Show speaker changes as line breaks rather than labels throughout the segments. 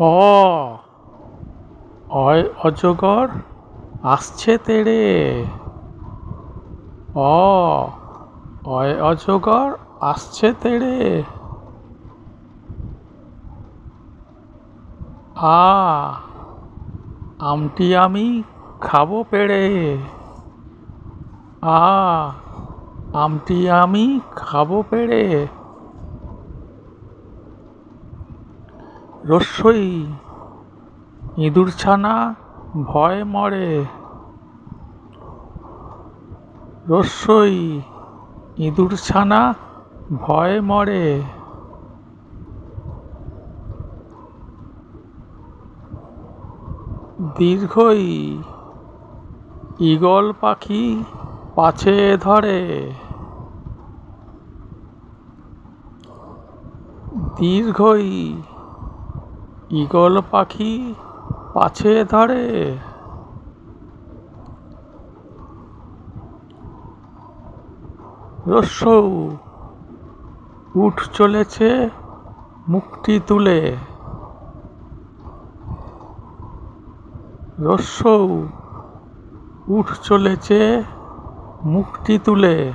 অ অজগর আসছে তেড়ে। অ, অজগর আসছে তেড়ে। আ, আমটি আমি খাব পেড়ে। আ, আমটি আমি খাব পেড়ে। রস্যই ইঁদুর ছানা ভয় মরে। রস্যই ইঁদুর ছানা ভয় মরে। দীর্ঘই ঈগল পাখি পাছে ধরে। দীর্ঘই ঈগল পাখি পাছে ধরে। রস্যৌ উঠ চলেছে মুখটি তুলে। রস্যৌ উঠ চলেছে মুখটি তুলে।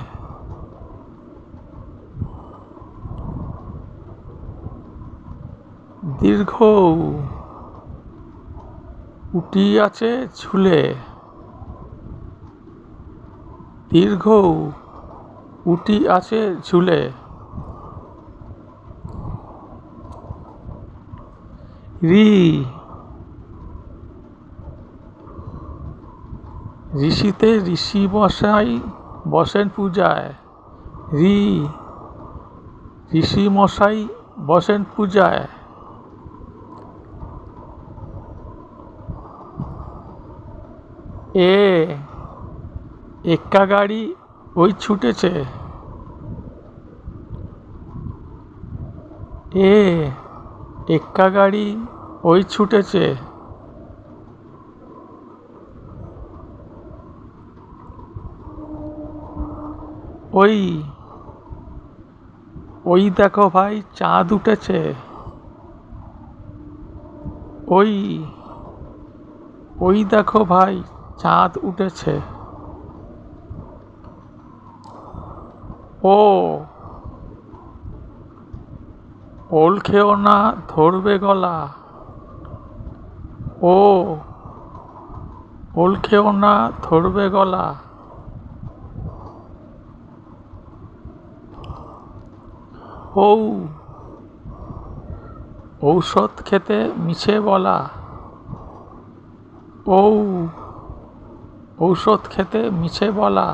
দীর্ঘ উটি আছে ঝুলে। দীর্ঘ উটি আছে ঝুলে। রি। ঋষিতে ঋষি মশাই বসেন পূজায়। রি। ঋষি মশাই বসেন পূজায়। এ, এক্কা গাড়ি ওই ছুটেছে। এ, এক্কা গাড়ি ওই ছুটেছে। ওই ওই দেখো ভাই, চাঁদ উঠেছে। ওই ওই দেখো ভাই চাঁদ উঠেছে। ও, ওল খেও না, ধরবে গলা। ও, ওল খেও না, ধরবে গলা। ঔ, ঔষধ খেতে মিছে বলা। ঔ ঔষধ খেতে মিছে বলা